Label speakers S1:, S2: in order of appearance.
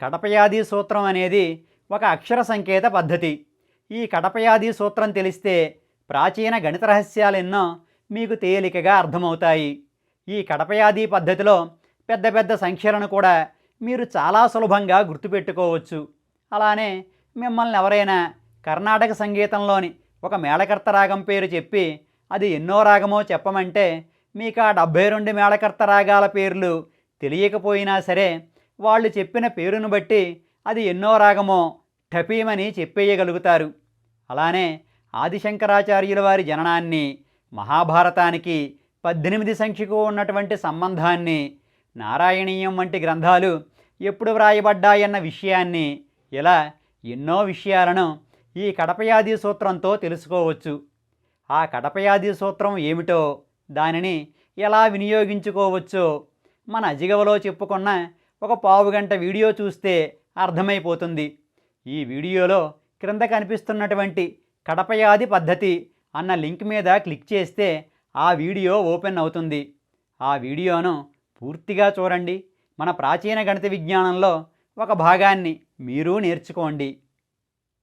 S1: కడపయాది సూత్రం అనేది ఒక అక్షర సంకేత పద్ధతి. ఈ కడపయాది సూత్రం తెలిస్తే ప్రాచీన గణిత రహస్యాలెన్నో మీకు తేలికగా అర్థమవుతాయి. ఈ కడపయాది పద్ధతిలో పెద్ద పెద్ద సంఖ్యలను కూడా మీరు చాలా సులభంగా గుర్తుపెట్టుకోవచ్చు. అలానే మిమ్మల్ని ఎవరైనా కర్ణాటక సంగీతంలోని ఒక మేళకర్త రాగం పేరు చెప్పి అది ఎన్నో రాగమో చెప్పమంటే మీకు ఆ డెబ్భై రెండు మేళకర్త రాగాల పేర్లు తెలియకపోయినా సరే వాళ్ళు చెప్పిన పేరును బట్టి అది ఎన్నో రాగమో ఠపీమని చెప్పేయగలుగుతారు. అలానే ఆదిశంకరాచార్యుల వారి జననాన్ని మహాభారతానికి పద్దెనిమిది సంఖ్యకు ఉన్నటువంటి సంబంధాన్ని నారాయణీయం వంటి గ్రంథాలు ఎప్పుడు వ్రాయబడ్డాయన్న విషయాన్ని ఇలా ఎన్నో విషయాలను ఈ కడపయాది సూత్రంతో తెలుసుకోవచ్చు. ఆ కడపయాది సూత్రం ఏమిటో దానిని ఎలా వినియోగించుకోవచ్చో మన అజిగవలో చెప్పుకున్న ఒక పావుగంట వీడియో చూస్తే అర్థమైపోతుంది. ఈ వీడియోలో క్రింద కనిపిస్తున్నటువంటి కడపయాది పద్ధతి అన్న లింక్ మీద క్లిక్ చేస్తే ఆ వీడియో ఓపెన్ అవుతుంది. ఆ వీడియోను పూర్తిగా చూడండి. మన ప్రాచీన గణిత విజ్ఞానంలో ఒక భాగాన్ని మీరు నేర్చుకోండి.